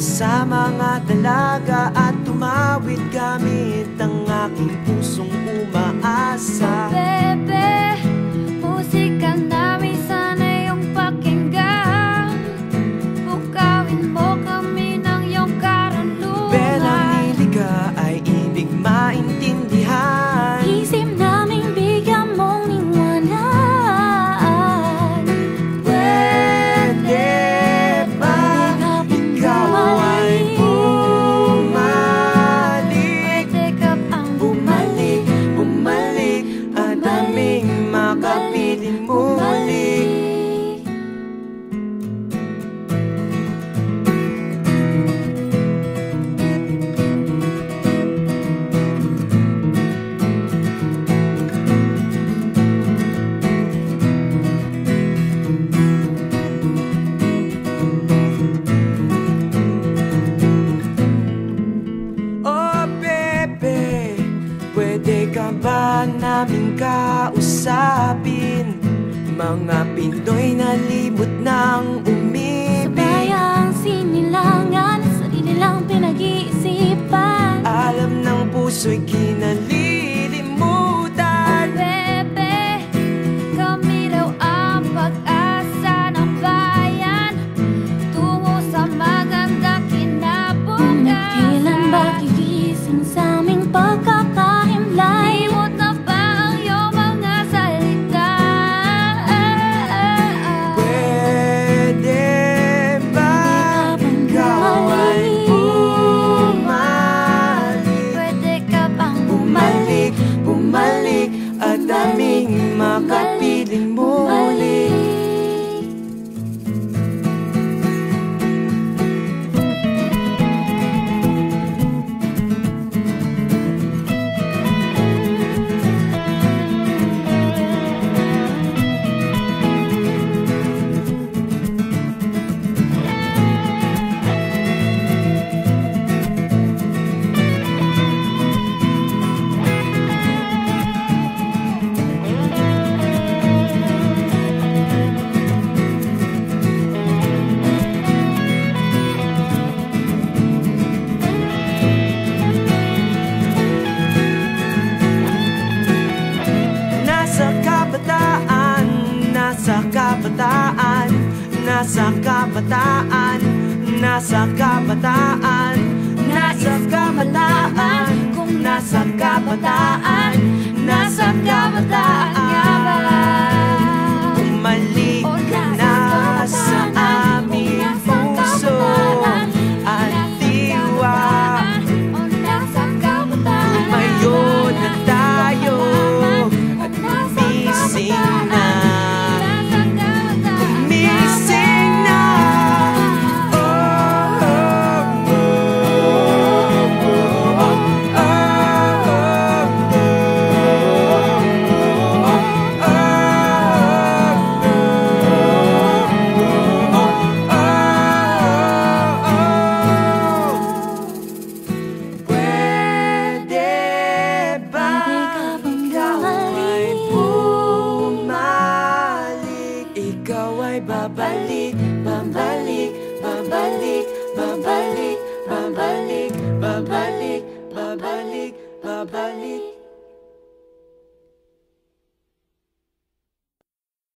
Summer. naming kausapin. Mga Pinoy na libot ng umibig. Sa bayang sinilangan, sarili lang pinag-iisipan. Alam ng puso'y kabataan Nasa kabataan Nasa kabataan Nasa kabataan Kung nasa kabataan Nasa kabataan. ay babalik, babalik, babalik, babalik, babalik, babalik, babalik, babalik. babalik.